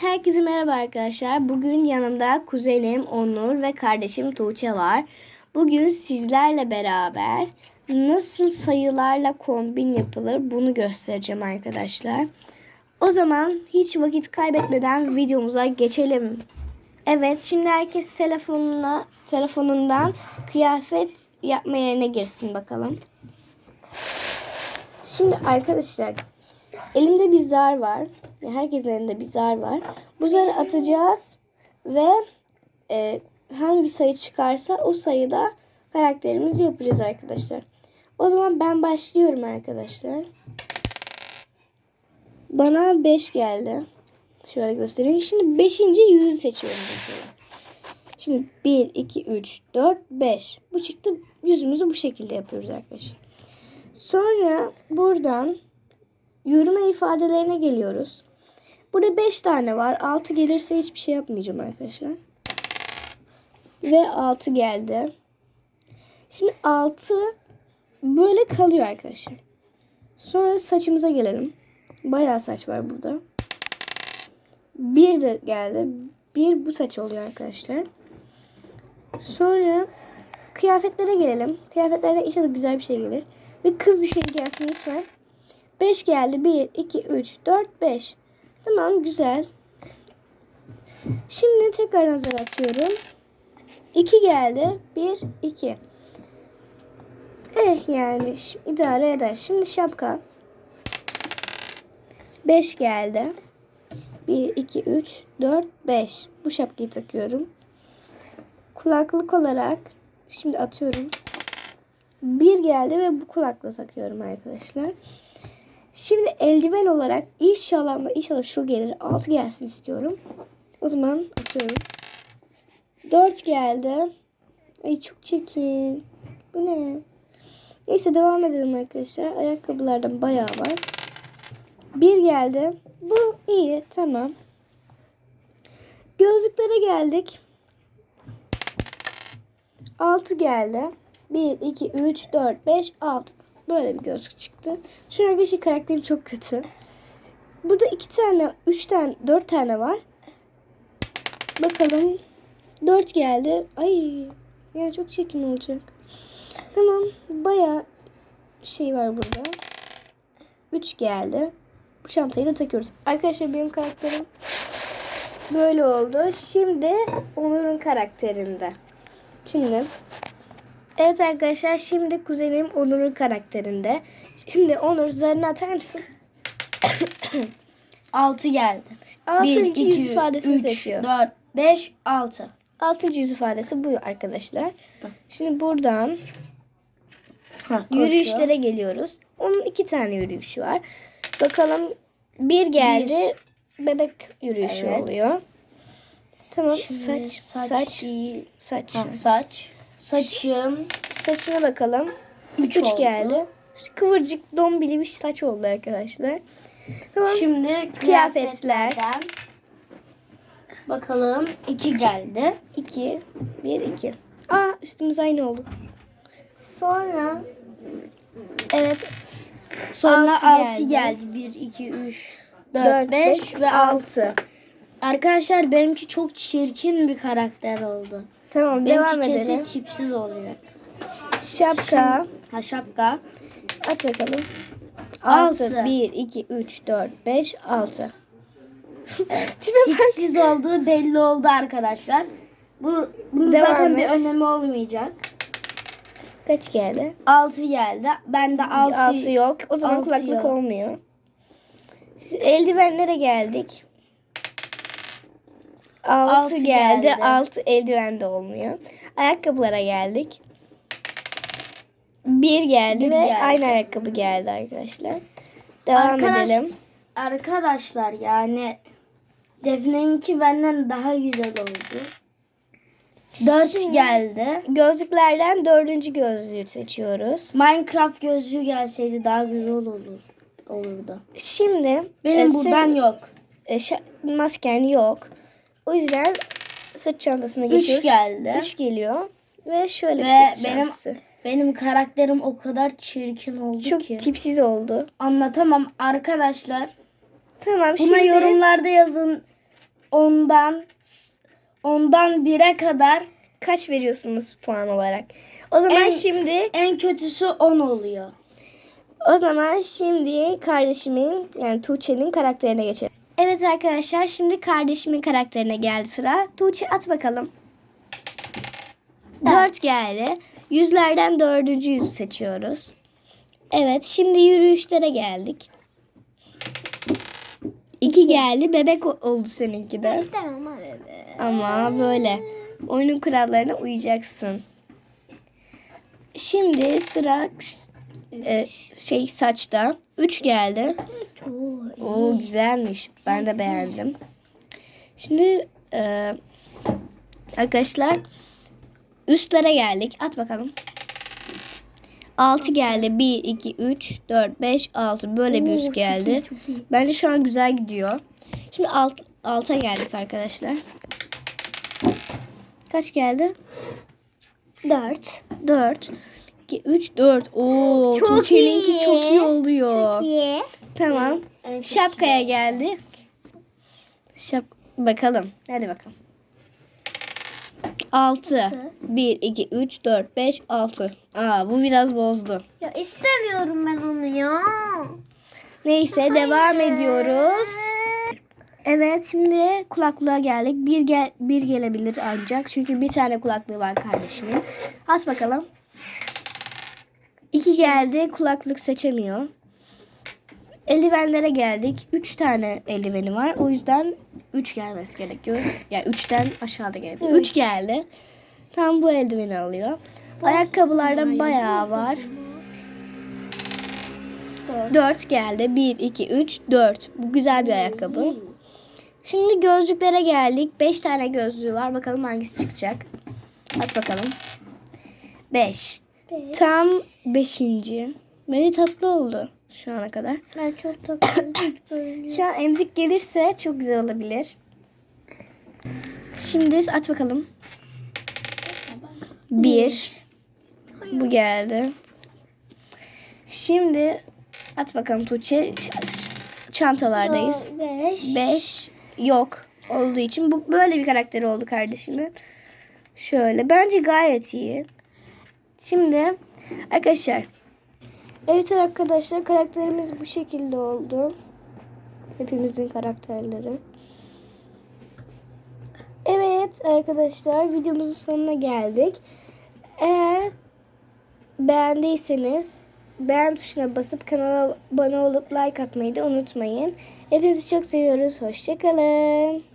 Herkese merhaba arkadaşlar. Bugün yanımda kuzenim Onur ve kardeşim Tuğçe var. Bugün sizlerle beraber nasıl sayılarla kombin yapılır bunu göstereceğim arkadaşlar. O zaman hiç vakit kaybetmeden videomuza geçelim. Evet şimdi herkes telefonuna, telefonundan kıyafet yapma yerine girsin bakalım. Şimdi arkadaşlar elimde bir zar var. Herkesin elinde bir zar var. Bu zarı atacağız ve e, hangi sayı çıkarsa o sayıda karakterimizi yapacağız arkadaşlar. O zaman ben başlıyorum arkadaşlar. Bana 5 geldi. Şöyle göstereyim. Şimdi 5. yüzü seçiyorum mesela. Şimdi 1, 2, 3, 4, 5. Bu çıktı. Yüzümüzü bu şekilde yapıyoruz arkadaşlar. Sonra buradan yürüme ifadelerine geliyoruz. Burada 5 tane var. 6 gelirse hiçbir şey yapmayacağım arkadaşlar. Ve 6 geldi. Şimdi 6 böyle kalıyor arkadaşlar. Sonra saçımıza gelelim. Bayağı saç var burada. 1 de geldi. 1 bu saç oluyor arkadaşlar. Sonra kıyafetlere gelelim. Kıyafetlerde inşallah güzel bir şey gelir. Ve kız şey gelsin lütfen. 5 geldi. 1, 2, 3, 4, 5. Tamam güzel. Şimdi tekrar nazar atıyorum. 2 geldi. 1, 2. Eh yani idare eder. Şimdi şapka. 5 geldi. 1, 2, 3, 4, 5. Bu şapkayı takıyorum. Kulaklık olarak şimdi atıyorum. 1 geldi ve bu kulaklığı takıyorum arkadaşlar. Şimdi eldiven olarak inşallah ama inşallah şu gelir. 6 gelsin istiyorum. O zaman atıyorum. 4 geldi. Ay çok çirkin. Bu ne? Neyse devam edelim arkadaşlar. Ayakkabılardan bayağı var. 1 geldi. Bu iyi. Tamam. Gözlüklere geldik. 6 geldi. 1, 2, 3, 4, 5, 6. Böyle bir gözlük çıktı. Şu an karakterim çok kötü. Burada iki tane, üç tane, dört tane var. Bakalım. Dört geldi. Ay ya çok çirkin olacak. Tamam. Baya şey var burada. Üç geldi. Bu çantayı da takıyoruz. Arkadaşlar benim karakterim böyle oldu. Şimdi Onur'un karakterinde. Şimdi Evet arkadaşlar şimdi kuzenim Onur'un karakterinde. Şimdi Onur zarını atar mısın? 6 geldi. Altıncı yüz ifadesini 3, seçiyor. 4, 5, 6. Altıncı yüz ifadesi bu arkadaşlar. Şimdi buradan Ha, yürüyüşlere geliyoruz. Onun iki tane yürüyüşü var. Bakalım bir geldi. Bebek yürüyüşü Evet. oluyor. Tamam Şimdi saç saç, saç saç. Ha, saç. Saçım Saçına bakalım. 3 Üç geldi. Kıvırcık dombili bir saç oldu arkadaşlar. Tamam. Şimdi Kıyafetler. bakalım 2 geldi. 2, 1, 2. Aa üstümüz aynı oldu. Sonra evet Sonra Altı 6 geldi. geldi. 1, 2, 3, 4, 4, 5 5 ve ve 6. 6. Arkadaşlar benimki çok çirkin bir karakter oldu. Tamam Benimki devam kesin edelim. tipsiz olacak. Şapka. Ha şapka. Aç bakalım. 6, Altı. 1, 2, 3, 4, 5, 6. Tipe bak. Tipsiz olduğu belli oldu arkadaşlar. Bu bunun Devam zaten bir et. önemi olmayacak. Kaç geldi? 6 geldi. Ben de 6 6 yok. O zaman altı kulaklık yok. olmuyor. Eldivenlere geldik. 6 Altı geldi. geldi. 6 eldiven de olmuyor. Ayakkabılara geldik. 1 geldi Bir ve geldi. aynı ayakkabı geldi arkadaşlar. Devam Arkadaş- edelim. Arkadaşlar yani Defne'ninki benden daha güzel oldu. 4 Şimdi- geldi. Gözlüklerden dördüncü gözlüğü seçiyoruz. Minecraft gözlüğü gelseydi daha güzel olur olurdu. Şimdi Benim e, buradan senin, yok. e, masken yok. O yüzden sırt çantasına 3 geçiyoruz. geldi. 3 geliyor. Ve şöyle Ve bir sırt benim- çantası. Benim karakterim o kadar çirkin oldu Çok ki. tipsiz oldu. Anlatamam arkadaşlar. Tamam Buna şimdi yorumlarda yazın. ondan ondan bire kadar Kaç veriyorsunuz puan olarak? O zaman En- şimdi en kötüsü 10 oluyor. o zaman şimdi kardeşimin yani Tuğçe'nin karakterine geçelim. Evet arkadaşlar şimdi kardeşimin karakterine geldi sıra. Tuğçe at bakalım. Dört geldi. Yüzlerden dördüncü yüzü seçiyoruz. Evet şimdi yürüyüşlere geldik. İki geldi. Bebek oldu seninki de. İstemem abi. Ama böyle. Oyunun kurallarına uyacaksın. Şimdi sıra e, şey saçta. Üç geldi. Oo güzelmiş. Ben de beğendim. Şimdi e, arkadaşlar üstlere geldik. At bakalım. 6 geldi. 1, 2, 3, 4, 5, 6. Böyle bir üst geldi. Bence şu an güzel gidiyor. Şimdi alt, alta geldik arkadaşlar. Kaç geldi? 4. 4. 2, 3, 4. Oo, Çok Tuğçe'ninki iyi. çok iyi oluyor. iyi. Tamam. Şapkaya geldi. Şap bakalım. Hadi bakalım. 6. 1, 2, 3, 4, 5, 6. Aa bu biraz bozdu. Ya istemiyorum ben onu ya. Neyse devam ediyoruz. Evet şimdi kulaklığa geldik. Bir, gel bir gelebilir ancak. Çünkü bir tane kulaklığı var kardeşimin. At bakalım. İki geldi. Kulaklık seçemiyor. Eldivenlere geldik. Üç tane eldiveni var. O yüzden üç gelmesi gerekiyor. Yani üçten aşağıda gelebilir. Üç geldi. Tam bu eldiveni alıyor. Ayakkabılardan bayağı var. 4 geldi. 1, 2, 3, 4. Bu güzel bir ayakkabı. Şimdi gözlüklere geldik. 5 tane gözlüğü var. Bakalım hangisi çıkacak. At bakalım. 5. Tam 5. Beni tatlı oldu şu ana kadar. Ben çok takıyorum. Şu an emzik gelirse çok güzel olabilir. Şimdi at bakalım. 1. Bu geldi. Şimdi at bakalım Tuğçe. Çantalardayız. 5. 5 yok olduğu için bu böyle bir karakteri oldu kardeşimin. Şöyle bence gayet iyi. Şimdi arkadaşlar Evet arkadaşlar karakterimiz bu şekilde oldu. Hepimizin karakterleri. Evet arkadaşlar videomuzun sonuna geldik. Eğer beğendiyseniz beğen tuşuna basıp kanala abone olup like atmayı da unutmayın. Hepinizi çok seviyoruz. Hoşçakalın.